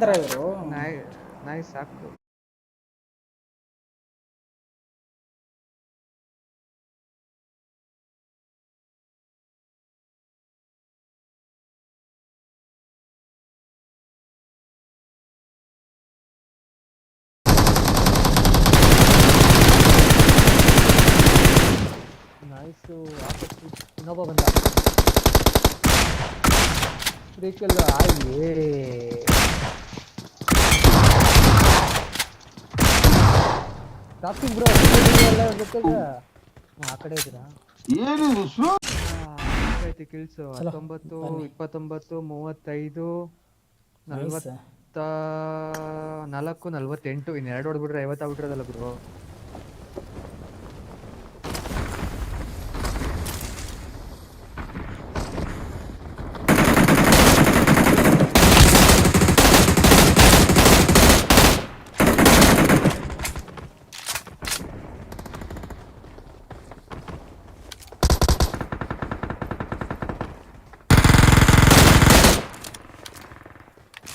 ಇಬ್ಬರೇ ಇದ್ದಾರ ಇವರು. ನಾಯಿ ನಾಯಿ ಸಾಕು. ನಾಯ್ಸು ಆಪತ್ತು. ಇನ್ನೊಬ್ಬ ಬಂದ. ಬ್ರೇಕೆಲ್ಲ ಆಯ್ಯೇ. ಬ್ರೋ ಎಲ್ಲ ಆ ಕಡೆ ಇದ್ದೀರಾ? ಐತಿ ಕಿಲ್ಸು ಹತ್ತೊಂಬತ್ತು ಇಪ್ಪತ್ತೊಂಬತ್ತು ಮೂವತ್ತೈದು ನಲ್ವತ್ತ ನಾಲ್ಕು ನಲ್ವತ್ತೆಂಟು ಇನ್ನು ಎರಡು ಹೊಡೆದ್ಬಿಟ್ರೆ ಐವತ್ತಾಗ್ಬಿಟ್ರದಲ್ಲ ಬ್ರೋ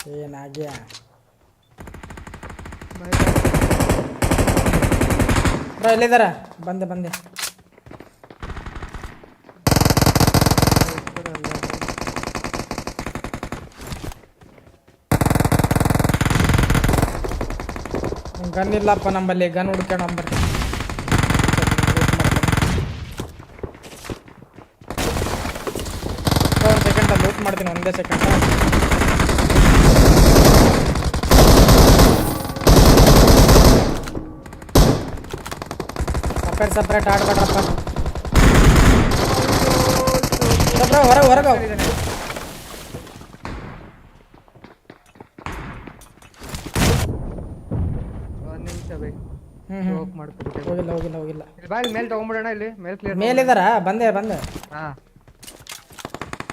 ಏನಾಗ್ಯ ಬ್ರೋ ಎಲ್ಲಿದ್ದಾರ ಬಂದೆ ಬಂದೆ ಗನ್ ಇಲ್ಲಪ್ಪ ನಂಬಲ್ಲಿ ಗನ್ ಹುಡ್ಕೊಂಡು ನಂಬರ್ ಒಂದು ಸೆಕೆಂಡ್ ಲೂಟ್ ಮಾಡ್ತೀನಿ ಒಂದೇ ಸೆಕೆಂಡ್ ಸಪ್ರೇಟ್ ಸಪ್ರೇಟ್ ಆಡ್ಬೇಡ್ರಪ್ಪ ಬ್ರೋ ಹೊರಗೆ ಹೊರಗೆ ಒಂದು ನಿಮಿಷ ಬೈ. ಹ್ಞೂ ಹ್ಞೂ ಹೋಗ್ ಮಾಡ್ಕೊಬಿಟ್ಟೆ ಹೋಗಿಲ್ಲ ಹೋಗಿಲ್ಲ ಹೋಗಿಲ್ಲ. ಇಲ್ಲಿ ಬಾ ಮೇಲೆ ಇಲ್ಲಿ. ಮೇಲೆ ಕ್ಲಿಯರ್ ಮೇಲಿದಾರ? ಬಂದೆ ಬಂದೆ. ಹಾ.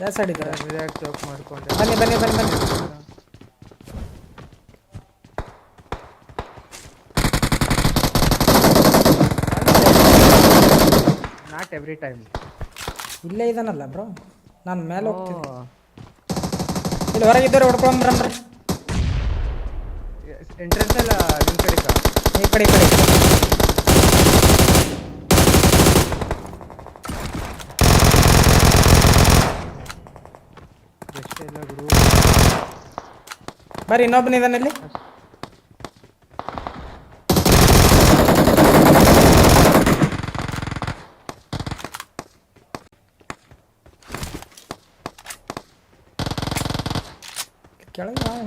ಯಾವ ಸೈಡ್ ಇದ್ದಾರೆ ರಿಯಾಕ್ಟ್ ಚೌಕ್ ಮಾಡ್ಕೊಂಡೆ. ಬನ್ನಿ ಬನ್ನಿ ಬನ್ನಿ ಬನ್ನಿ. Not every time. ಇಲ್ಲೇ ಇದಾನಲ್ಲ ಬ್ರೋ? ನಾನು ಮೇಲೆ ಹೋಗ್ತೀನಿ. ಇಲ್ಲಿ ಹೊರಗಿದ್ದವ್ರು ಹೊಡ್ಕೊಂಬರ್ರಿ ಎಂಟ್ರೆನ್ಸ್ ಎಲ್ಲ ನಿಮ್ಮ ಕಡೆ ಕಾ? ಈ ಕಡೆ ಈ ಕಡೆ. ಎಷ್ಟೇ ಇಲ್ಲ ಗುರು. ಬರ್ರಿ ಇನ್ನೊಬ್ಬನ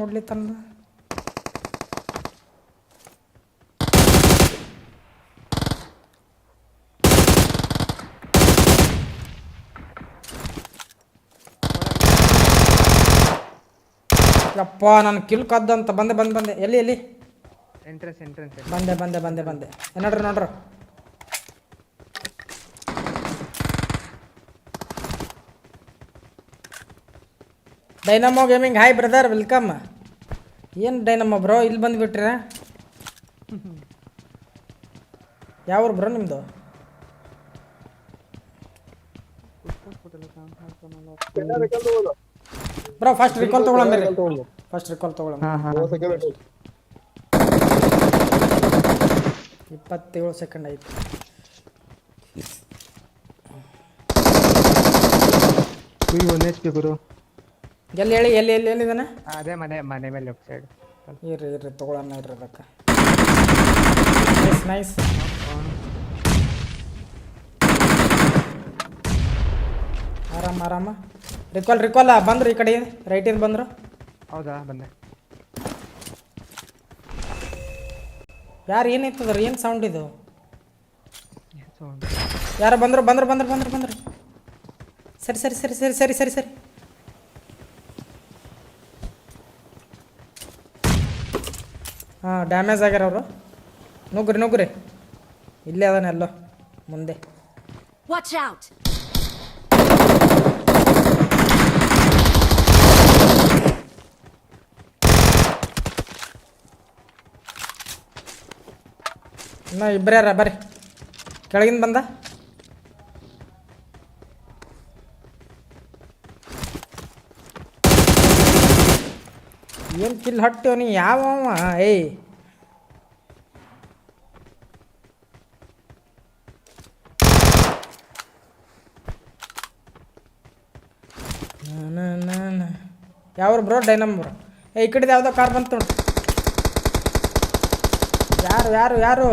ಯಾವ ಯಪ್ಪ ನಾನು ಕಿಲ್ ಕದ್ದಂತ ಬಂದೆ ಬಂದೆ ಬಂದೆ. ಎಲ್ಲಿ ಎಲ್ಲಿ? ಎಂಟ್ರೆನ್ಸ್ ಎಂಟ್ರೆನ್ಸ್ ಬಂದೆ ಬಂದೆ ಬಂದೆ ಬಂದೆ. ನೋಡ್ರಿ ನೋಡ್ರಿ. Dynamo gaming hi brother welcome ಏನು ಡೈನಮ್ಮ ಬ್ರೋ ಇಲ್ಲಿ ಬಂದುಬಿಟ್ರೆ ಯಾವ ಬ್ರೋ ನಿಮ್ಮದು ಬ್ರೋ ಫಸ್ಟ್ ರಿಕಾಲ್ ರೀ ಫಸ್ಟ್ ರಿಕಾಲ್ ತೊಗೊಳಂ ಇಪ್ಪತ್ತೇಳು ಸೆಕೆಂಡ್ ಆಯ್ತು. ಒಂದು ಎಚ್ ಪಿ ಗುರು. ಎಲ್ಲಿ ಹೇಳಿ ಎಲ್ಲಿ ಎಲ್ಲಿ ಎಲ್ಲಿದ್ದಾನೆ? ಅದೇ ಮನೆ ಮನೆ ಮೇಲೆ ಲೆಫ್ಟ್ ಸೈಡ್ ಇರ್ರಿ ಇರ್ರಿ ತೊಗೊಳಣ ಇರ್ರಿ ಅದಕ್ಕೆ. ನೈಸ್ ಆರಾಮ ಆರಾಮ. ರಿಕಾಲ್ ರಿಕಾಲ್ ಬಂದ್ರು ಈ ಕಡೆ ರೈಟಿಂದ ಬಂದ್ರು? ಹೌದಾ ಬಂದೆ. ಯಾರು ಏನಿತ್ತದ್ರಿ ಏನು ಸೌಂಡ್ ಇದು? ಯಾರು ಬಂದರು ಬಂದ್ರು ಬಂದ್ರು ಬಂದರು ಬಂದರು. ಸರಿ ಸರಿ ಸರಿ ಸರಿ ಸರಿ ಸರಿ ಸರಿ. ಹಾಂ ಡ್ಯಾಮೇಜ್ ಆಗ್ಯಾರ ಅವರು. ನುಗ್ರಿ ನುಗ್ರಿ ಇಲ್ಲೇ ಅದಾನೆ ಎಲ್ಲೋ ಮುಂದೆ. ವಾಚ್ ಔಟ್ ಇನ್ನೂ ಇಬ್ಬರೇ ಯಾರ ಬರ್ರಿ. ಕೆಳಗಿಂದ ಬಂದ. ಏನು ಕಿಲ್ ಹಟ್ಟಿವನಿ ಯಾವ ಅವ? ಏಯ್. ಯಾವ್ರ ಬ್ರೋ? ಡೈನಮ್ ಬ್ರೋ ಏ, ಈ ಕಡೆದು ಯಾವುದೋ ಕಾರ್ ಬಂತು ಯಾರು ಯಾರು ಯಾರು?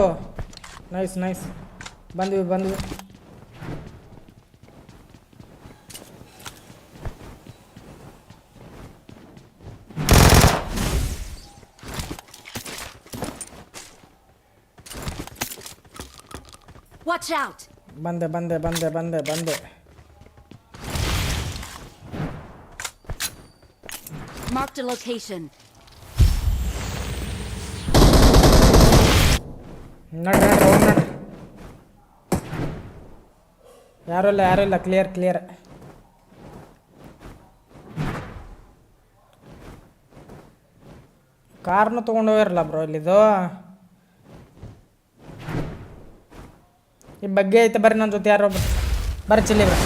Nice nice. ಬಂದ್ವಿ ಬಂದ್ವಿ. Watch out! ಬಂದೆ ಬಂದೆ ಬಂದೆ ಬಂದೆ ಬಂದೆ Marked a location. ನಡ್ರಿ ನಡ್ರಿ ಹೋಗಿ ನಡ್ರಿ ಯಾರೂ ಇಲ್ಲ ಯಾರೂ ಇಲ್ಲ ಕ್ಲಿಯರ್ ಕ್ಲಿಯರ್ ಕಾರ್ನು ತೊಗೊಂಡು ಹೋಗಿರಲ್ಲ ಬ್ರೋ ಇಲ್ಲಿದು ಈ ಬಗ್ಗೆ ಐತೆ ಬರ್ರಿ ನನ್ನ ಜೊತೆ ಯಾರೋ ಬರ್ರಿ ಚಿಲ್ಲಿ ಬ್ರ.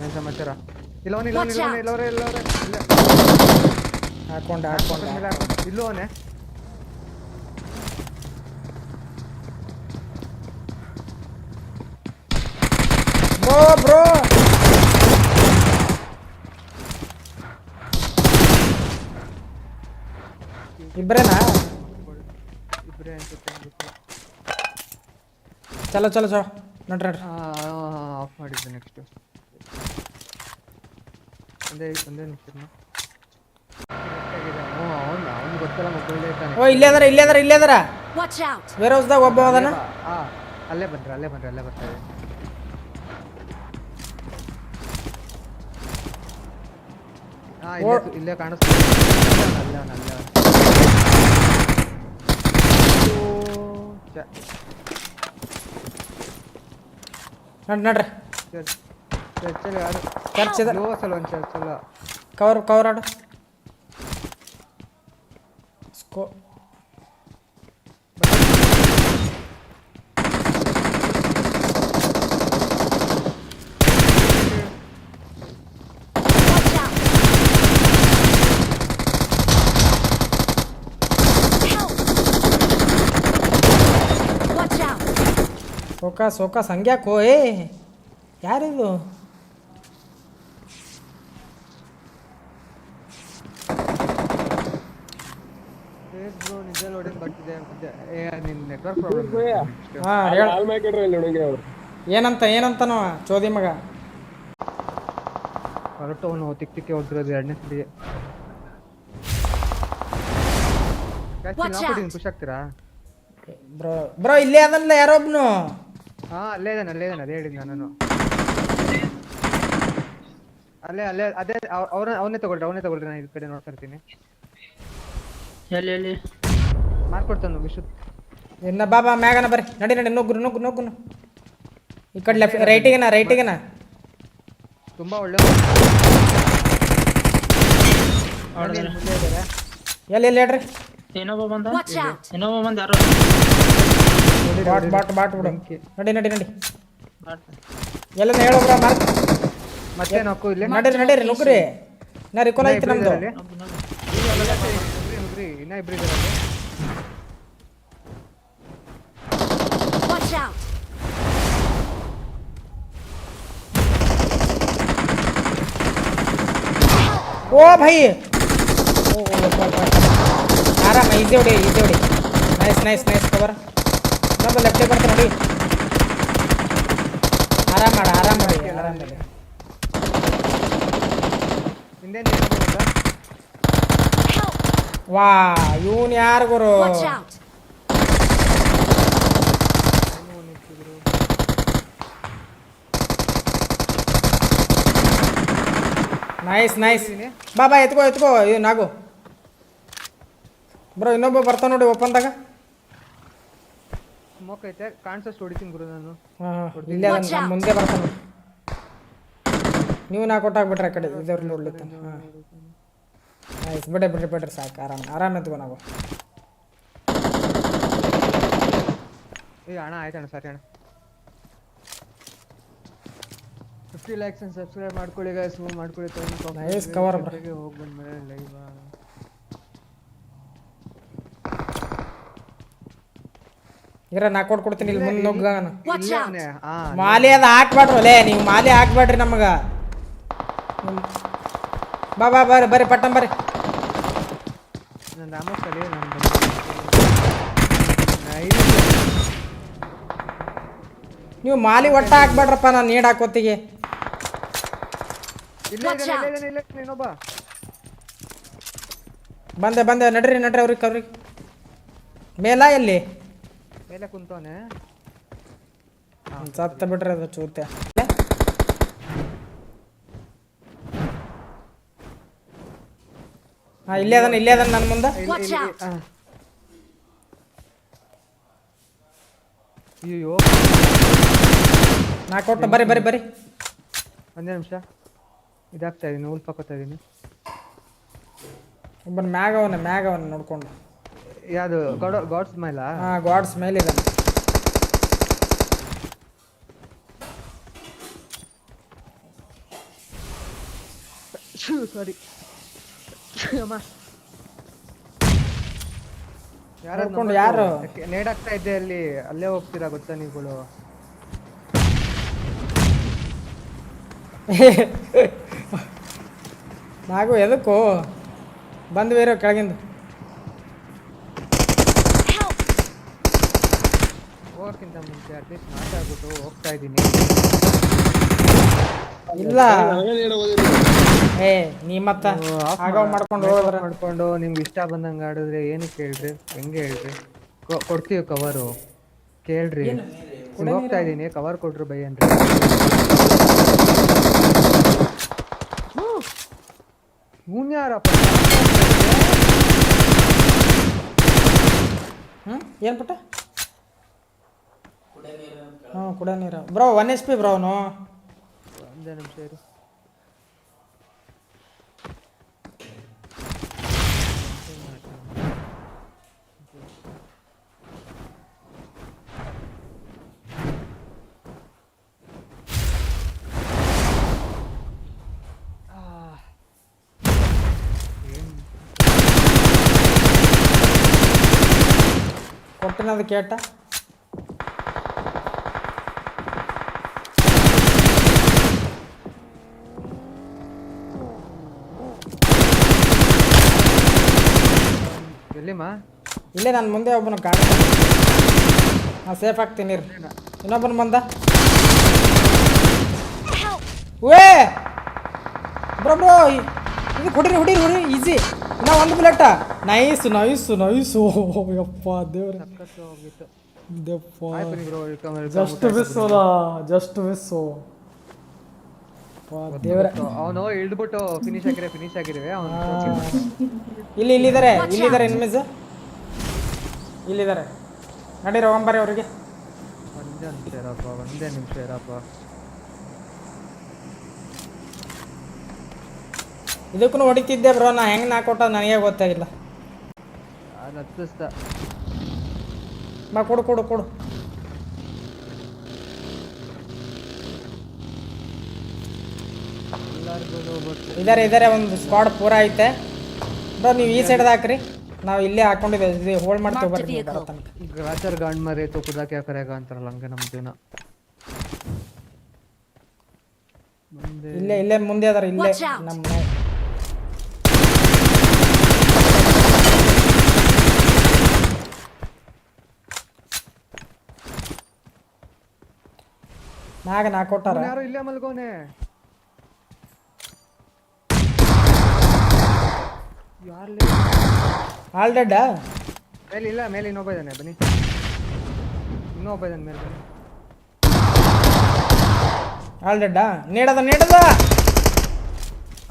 ಏನ್ ಸಮಾಚಾರ? ಇಲ್ಲವನೇ ಇಲ್ಲವನೇ ಇಲ್ಲವ್ರೆ ಇಲ್ಲವರೇ ಇಲ್ಲವರೇ ಇಲ್ಲೇ ಹಾಕೊಂಡೆ ಹಾಕೊಂಡೆ ಮೇಲೆ ಹಾಕು. ಇಲ್ಲೂ ಅವನೇ. ಬ್ರೋ ಬ್ರೋ ಇಬ್ಬರೇನಾ ಇಬ್ಬರೇ ಅನ್ಸುತ್ತೆ. ಚಲೋ ಚಲೋ ಚಲೋ. ನೋಡ್ರಿ ನೋಡ್ರಿ. ಆ, ಆಫ್ ಮಾಡಿದ್ದೆ ನೆಕ್ಸ್ಟ್ ಒಂದೇ ಒಂದೇ ನಿಮಿಷ ಓ ಇಲ್ಲೇ ಅದಾರ ಇಲ್ಲೇ ಅದಾರ ಇಲ್ಲೇ ಅದಾರ. Watch out! ವೇರ್ ಹೌಸ್ದಾಗ ಒಬ್ಬ ಅದಾನ? ಅಲ್ಲೇ ಬಂದ್ರೆ ಅಲ್ಲೇ ಬಂದ್ರೆ ಅಲ್ಲೇ ಬರ್ತಾರೆ ಹಾ ಇಲ್ಲೇ ಕಾಣಿಸ್ತಾರೆ ಅಲ್ಲೇ ಅಲ್ಲೇ ಅವ್ನು. ಓ, ಛೆ, ನಡ್ರಿ ನಡ್ರಿ ಚರ್ಚ್ ಚರ್ಚಲ್ಲಿ ಯಾರು ಚರ್ಚ್ ಇದೆ ಲೋ ಸಲ ಒಂದು ಚರ್ಚ್ ಅಲ್ಲ ಕವರ್ ಕವರ್ ಆಡು ಸ್ಕೋ Watch out! Help! Watch out! ಸೋಕ ಸೋಕ ಸಂಗ್ಯಾಕೋ ಏ ಯಾರಿದು? ಏನಂತ ಏನಂತನವ ಚೋದಿ ಮಗ. ಹೊರಟು ಅವನು ತಿಕ್ ತಿಕ್ಕೆ ಹೊಡ್ತಿರೋದು ಎರಡನೇ ಸಲ Watch out. ಖುಷಿ ಆಗ್ತೀರಾ? ಬ್ರೋ ಬ್ರೋ ಇಲ್ಲೇ ಅದಲ್ಲ ಯಾರೊಬ್ನು ಹಾ ಅಲ್ಲೇ ಇದಾನೆ ಅಲ್ಲೇ ಇದಾನೆ ಅದೇ ಹೇಳಿದ್ ನಾನು ಅಲ್ಲೇ ಅಲ್ಲೇ ಅದೇ ಅವ್ರ ಅವನ್ನೇ ತಗೊಳ್ರಿ ಅವನ್ನೇ ತಗೊಳ್ರಿ ನಾನು ಈ ಕಡೆ ನೋಡ್ತಾ ಇರ್ತೀನಿ. ಎಲ್ಲಿ ಎಲ್ಲಿ? ಮಾಡ್ಕೊಡ್ತಾನು ವಿಶುದ್ ಇನ್ನ ಬಾಬಾ ಮ್ಯಾಗನ ಬರ್ರಿ. ನಡಿ ನಡಿ ನುಗ್ಗು ನುಗ್ಗು ನುಗ್ಗುನು ಈ ಕಡೆ ಲೆಫ್ಟ್ ರೈಟಿಗೆನ ರೈಟಿಗೆನ. ತುಂಬಾ ಒಳ್ಳೆ ಎಲ್ಲಿ ಎಲ್ಲಿ ಹೇಳ್ರಿ? ಏನೋ ಬಂದ? ಏನೋ! ಇನ್ನೊಬ್ಬ ಬಂದ ಯಾರೋ? ಬಾಟ್ ಬಾಟ್ ಬಾಟ್ ಬಿಡು ಬೆಂಕಿ. ನಡಿ ನಡಿ ನಡಿ ಮಾಡ್ತಾನೆ. ಎಲ್ಲ ಹೇಳೋ ಬ್ರೋ ಮಾರ್ಕ್ ಮತ್ತೆ ನಾಕು ಇಲ್ಲೇ ನಡೀರಿ ನಡೀರಿ ನುಗ್ಗ್ರಿ ನಾ ರಿಕಾಲ್ ಐತಿ ನಮ್ದು ಇಬ್ರು ಇದಾರೆ ಅಲ್ಲಿ. ನುಗ್ರಿ, ನುಗ್ರಿ, ಇನ್ನ ಇಬ್ರು ಇದಾರೆ ಅಲ್ಲಿ. Watch out! ಓ ಭೈ ಓ ಓ, ಓ, ಓ, ಓ. ಆರಾಮ ಈಸಿ ಹೊಡಿ ಈಸಿ ಹೊಡಿ ನೈಸ್ ನೈಸ್ ನೈಸ್ ಕವರ್ ಇನ್ನೊಬ್ಬ ಲೆಫ್ಟಿಗೆ ಬರ್ತಾರೆ ನೋಡಿ ಆರಾಮ ಮಾಡ ಆರಾಮ ಮಾಡಿ ಆರಾಮ ಮಾಡಿ ಹಿಂದೆ ನೀನು ಗೊತ್ತಾ? Help! ವಾ ಇವನ್ ಯಾರು ಗುರು Watch out! ನೈಸ್ ನೈಸ್ ಬಾ ಬಾ ಎತ್ಕೋ ಎತ್ಕೋ ಇದು ನಾಗು ಬ್ರೋ ಇನ್ನೊಬ್ಬ ಬರ್ತಾವ ನೋಡಿ ಓಪನ್ದಾಗ ಸ್ಮೋಕ್ ಐತೆ ಕಾಣಿಸೋಷ್ಟು ಹೊಡಿತೀನಿ ಗುರು ನಾನು. ಹಾಂ ಹಾಂ ಇಲ್ಲೇ ನಮ್ಮ ಮುಂದೆ ಬರ್ತಾನೆ. ನೀವು ನಾ ಕೊಟ್ಟಾಗ್ಬಿಟ್ರೆ ಆ ಕಡೆ ಇದ್ರಲ್ಲಿ ನೋಡ್ಲಿತ್ತ ಹಾಂ. ಆಯ್ತು ಬಿಡ್ರಿ ಬಿಡ್ರಿ ಬಿಡ್ರಿ ಸಾಕು ಆರಾಮ ಆರಾಮ ಎತ್ಕೊ ನಾವು. ಏ ಅಣ್ಣ ಆಯ್ತಣ್ಣ ಸರಿ ಅಣ್ಣ. ಫಿಫ್ಟಿ ಲ್ಯಾಕ್ಸ್ ಅಂಡ್ ಸಬ್ಸ್ಕ್ರೈಬ್ ಮಾಡ್ಕೊಳ್ಳಿ ಗೈಸ್ ಮಾಡ್ಕೊಳ್ಳಿ Nice ಕವರ್. ಹೋಗಿ ಬಂದ್ಮೇಲೆ ಲೈವ್ ಇರ ನಾ ಕೊಟ್ಟು ಕೊಡ್ತೀನಿ ಇಲ್ಲಿ ಮುಂದೆ ನುಗ್ಗ ಮಾಲೆ ಅದ ಹಾಕ್ಬೇಡ್ರಿ ಒಲೆ ನೀವು ಮಾಲೆ ಹಾಕ್ಬೇಡ್ರಿ ನಮಗ. ಬಾ ಬಾ ಬರ್ರಿ ಬರ್ರಿ. ಪಟ್ಟಂ ಬರ್ರಿ ನೀವು ಮಾಲಿ ಒಟ್ಟ ಹಾಕ್ಬೇಡ್ರಪ್ಪ ನಾನು ನೀಡ್ ಹಾಕೋತಿಗೆ ಇಲ್ಲ ಇಲ್ಲ ಇಲ್ಲ ನೀನೊಬ್ಬ ಬಂದೆ ಬಂದೆ. ನಡ್ರಿ ನಡ್ರಿ ಅವ್ರಿಗೆ ಅವ್ರಿಗೆ. ಮೇಲ ಎಲ್ಲಿ? ಮೇಲೆ ಕುಂತವನೆ. ಸತ್ತ ಬಿಡ್ರಿ ಅದು ಚೂತ್ಯ ಹಾ ಇಲ್ಲೇ ಅದನ್ನ ಇಲ್ಲೇ ಅದನ್ನ ನನ್ನ ಮುಂದೆ! ಅಯ್ಯೋ ನಾ ಕೊಟ್ಟು ಬರ್ರಿ ಬರ್ರಿ ಬರ್ರಿ ಒಂದೇ ನಿಮಿಷ. ಇದಾಗ್ತಾ ಇದೀನಿ ಉಲ್ಪ್ ಹಾಕೋತಾ ಇದೀನಿ. ಒಬ್ಬನ ಮ್ಯಾಗ ಅವನ ಮ್ಯಾಗ ಅವನ ನೋಡ್ಕೊಂಡು. ಯಾವುದು? ಗಾಡ್ ಗಾಡ್ಸ್ ಮೈಲ ಹಾ ಗಾಡ್ಸ್ ಮೇಲೆ ಇದೆ. ಸಾರಿ ಅಮ್ಮ. ನೋಡ್ಕೊಂಡು ಯಾರು? ನೇಡಾಗ್ತಾ ಇದ್ದೆ ಅಲ್ಲಿ? ಅಲ್ಲೇ ಹೋಗ್ತೀರಾ ಗೊತ್ತಾ ನೀವುಗಳು? ನಾಗು ಎದಕ್ಕೋ? ಬಂದು ಬೇರೆ ಕೆಳಗಿಂದ. ಹೋಗೋಕ್ಕಿಂತ ಮುಂಚೆ ಅಟ್ಲೀಸ್ಟ್ ಮಾತಾಡ್ಬಿಟ್ಟು ಹೋಗ್ತಾ ಇದ್ದೀನಿ. ಇಲ್ಲ. ಏ ನೀ ಮತ್ತ ಆಗವ್ ಮಾಡ್ಕೊಂಡು ಹೋದ್ರ. ಮಾಡ್ಕೊಂಡು ನಿಮ್ಗೆ ಇಷ್ಟ ಬಂದಂಗೆ ಆಡಿದ್ರೆ ಏನಕ್ಕೆ ಹೇಳ್ರಿ? ಹೆಂಗೆ ಹೇಳ್ರಿ? ಕೊಡ್ತೀವಿ ಕವರು ಕೇಳ್ರಿ. ಹೋಗ್ತಾ ಇದ್ದೀನಿ. ಕವರ್ ಕೊಟ್ರು ಬೈ ಅನ್ರಿ ಇವ್ನ್ ಯಾರಪ್ಪ? ಹ್ಞೂ ಏನು ಪುಟ್ಟ? ಹ್ಞೂ ಕುಡ ನೀರು. Bro one H P bro ಅವನು. ಒಂದೇ ನಿಮಿಷ ಇರು. ಕೊಟ್ಟಿನದು ಕೇಟ ಎಲ್ಲಿಮ್ಮ ಇಲ್ಲೇ ನಾನು ಮುಂದೆ ಒಬ್ಬನ ಕಾಣ ಹಾಂ ಸೇಫ್ ಆಗ್ತೀನಿ ಇನ್ನೊಬ್ಬನ ಬಂದ? ಓ ವೇ ಬ್ರೋ ಬ್ರೋ ಇದು ಹೊಡಿರಿ ಹುಡಿರಿ ಹುಡಿ ಈಸಿ ಇನ್ನ ಒಂದು ಬುಲೆಟ ನೈಸ್ ನೈಸ್ ನೈಸು ಯಪ್ಪ ದೇವ್ರ. ಹೋಗಿತ್ತು ಜಸ್ಟ್ ಮಿಸ್ಸೋಲ ಜಸ್ಟ್ ಮಿಸ್ಸು ದೇವ್ರ. ಅವನು ಇಳ್ದ್ಬಿಟ್ಟು ಫಿನಿಶ್ ಆಗಿರೋ ಫಿನಿಶ್ ಆಗಿರುವೆ ಅವನು ಇಲ್ಲಿ ಇಲ್ಲಿದ್ದಾರೆ ಇಲ್ಲಿದ್ದಾರೆ ಎನ್ಮಿಸ್ ಇಲ್ಲಿದ್ದಾರೆ. ನಡೀರಿ ಹೋಗಂಬರ್ರಿ ಅವರಿಗೆ. ಒಂದೇ ನಿಮಿಷ ಇರಪ್ಪ ಒಂದೇ ನಿಮಿಷ ಇರಪ್ಪ. ಇದಕ್ಕೂ ಹೊಡಿತಿದ್ದೆ ಬ್ರೋ ನಾ ಹೆಂಗೆ ನಾ ಕೊಟ್ಟ ನನಗೆ ಗೊತ್ತಾಗಿಲ್ಲ. ಅದು ಹತ್ತಿಸ್ತ ಮಾ ಕೊಡು ಕೊಡು ಕೊಡು. ಇದಾರೆ ಇದಾರೆ ಒಂದು ಸ್ಕ್ವಾಡ್ ಪೂರ ಐತೆ. ಬ್ರೋ ನೀವು ಈ ಸೈಡ್ ಹಾಕ್ರಿ. ನಾವು ಇಲ್ಲೇ ಹಾಕೊಂಡಿದ್ದೇವೆ ಹೋಲ್ಡ್ ಮಾಡ್ತೀವಿ ಬರ್ರಿ ಗ್ರಾಚರ್ ಗಾಂಡ್ ಮರೆ ತೋ ಕುದಾ ಕ್ಯಾ ಕರೆಗ ಅಂತಾರಲ್ಲ ಹಂಗೆ ನಮ್ಮ ಜೀವನ. ಇಲ್ಲೇ ಇಲ್ಲೇ ಮುಂದೆ ಅದಾರ ಇಲ್ಲೇ ನಮ್ಮ ನಾಗ ನಾ ಕೊಟ್ಟಾರ ಯಾರು ಇಲ್ಲೇ ಮಲ್ಗೋನೆ. ಆಲ್ ಡೆಡ್ ಮೇಲೆ ಇಲ್ಲ ಮೇಲೆ ಇನ್ನೊಬ್ಬ ಇದ್ದಾನೆ ಬನ್ನಿ. ಇನ್ನೊಬ್ಬ ಇದ್ದಾನೆ ಮೇಲೆ ಬನ್ನಿ. ಆಲ್ ಡೆಡ್ ನೀಡದ ನೀಡದ!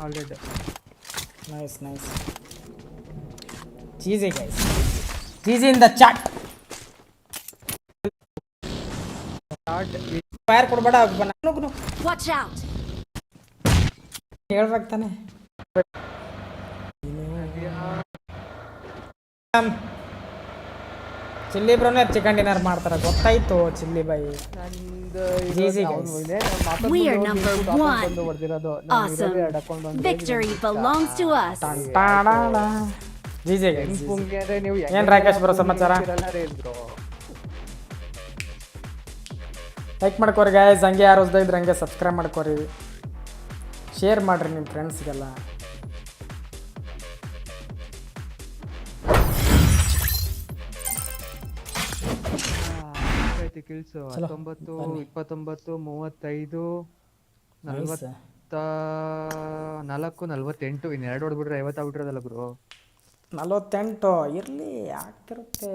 Already nice nice cheesy guys cheesy in the chat fire ಕೊಡಬೇಡ ವಾಚ್ ಔಟ್ ಹೇಳ್ಬೇಕು ತಾನೆ. ಚಿಲ್ಲಿ ಬ್ರೋನೇ ಚಿಕನ್ ಡಿನ್ನರ್ ಮಾಡ್ತಾರೆ. ಗೊತ್ತಾಯ್ತು ಚಿಲ್ಲಿ ಬೈ. ಏನ್ ರಾಕೇಶ್ ಬರೋ ಸಮಾಚಾರ? ಲೈಕ್ ಮಾಡ್ಕೋರಿ ಗಾಯ್ಸ್ ಹಂಗೆ ಯಾರು ಇದ್ರೆ ಹಂಗೆ ಸಬ್ಸ್ಕ್ರೈಬ್ ಮಾಡ್ಕೋರಿ. ಶೇರ್ ಮಾಡ್ರಿ ನಿಮ್ಮ ಫ್ರೆಂಡ್ಸ್ಗೆಲ್ಲ ಐತಿ ಕಿಲ್ಸು ಹತ್ತೊಂಬತ್ತು ಇಪ್ಪತ್ತೊಂಬತ್ತು ಮೂವತ್ತೈದು ನಲ್ವತ್ತ ನಾಲ್ಕು ನಲ್ವತ್ತೆಂಟು ಇನ್ನು ಎರಡು ಹೊಡ್ಬಿಟ್ರೆ ಐವತ್ತು ಆಗ್ಬಿಟ್ಟಿರೋದಲ್ಲ ಗುರು. ನಲವತ್ತೆಂಟು ಇರಲಿ ಆಗ್ತಿರುತ್ತೆ.